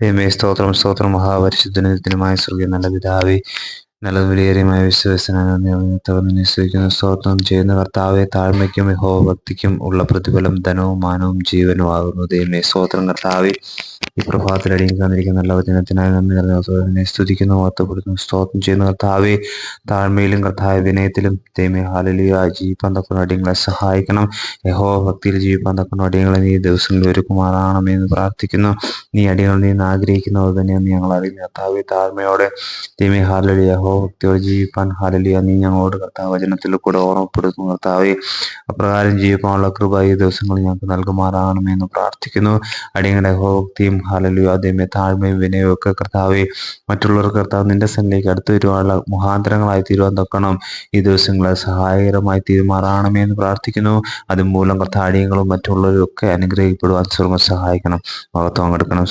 ദൈവമേ സ്തോത്രം സ്തോത്രം. മഹാപരിശുദ്ധനത്തിനുമായ സ്വർഗീയ നല്ല പിതാവേ നല്ല വിലയേറിയമായ വിശ്വസനീയത്തോടെ സ്തോത്രം ചെയ്യുന്ന കർത്താവെ താഴ്മയ്ക്കും യഹോ ഭക്തിക്കും ഉള്ള പ്രതിഫലം ധനവും മാനവും ജീവനും ആകുന്നു ദൈവമേ സ്തോത്രം കർത്താവെ. ഈ പ്രഭാതത്തിൽ അടിയിൽ തന്നിരിക്കുന്ന നല്ല വചനത്തിനായി നന്ദി നിറഞ്ഞ സ്തുതിക്കുന്നു മാത്രപ്പെടുന്നു സ്തോത്രം ചെയ്യുന്ന. കർത്താവെ താഴ്മയിലും കർത്താവ് വിനയത്തിലും ദൈവമേ ഹാലലിയ ജീവിപ്പാൻ തക്കുന്ന അടിയങ്ങളെ സഹായിക്കണം. യഹോ ഭക്തിയിൽ ജീവിപ്പാൻ തക്കുന്ന അടിയങ്ങളെ നീ ദിവസങ്ങളിൽ ഒരുക്കുമാറാണമെന്ന് പ്രാർത്ഥിക്കുന്നു. നീ അടിയങ്ങൾ നീ ആഗ്രഹിക്കുന്നത് തന്നെയാണ് ഞങ്ങൾ അറിയുന്നത്. കർത്താവെ താഴ്മയോടെ ദൈവമേ ഹാലലിയ യഹോ ഭക്തിയോടെ ജീവിപ്പാൻ ഹാലലിയ നീ ഞങ്ങളോട് കർത്താവ് വചനത്തിൽ കൂടെ ഓർമ്മപ്പെടുത്തുന്നു കർത്താവെ. അപ്രകാരം ജീവിപ്പാനുള്ള കൃപ ഈ ദിവസങ്ങളിൽ ഞങ്ങൾക്ക് നൽകുമാറാകണമെന്ന് പ്രാർത്ഥിക്കുന്നു. അടിയങ്ങളുടെ യഹോഭക്തിയും ഹാലലിയ ദൈവമേ താഴ്മയും വിനയവും ഒക്കെ കർത്താവെ മറ്റുള്ളവർ കർത്താവ് നിന്റെ സന്നിലേക്ക് അടുത്തു വരുവാനുള്ള മുഖാന്തരങ്ങളായി തീരുവാൻ തക്കണം ഈ ദിവസങ്ങളെ സഹായകരമായി തീരുമാറാണമേ എന്ന് പ്രാർത്ഥിക്കുന്നു. അതുമൂലം കർത്താടിയങ്ങളും മറ്റുള്ളവരും ഒക്കെ അനുഗ്രഹിക്കപ്പെടുവാൻ സ്വർഗം സഹായിക്കണം. മഹത്വം എടുക്കണം.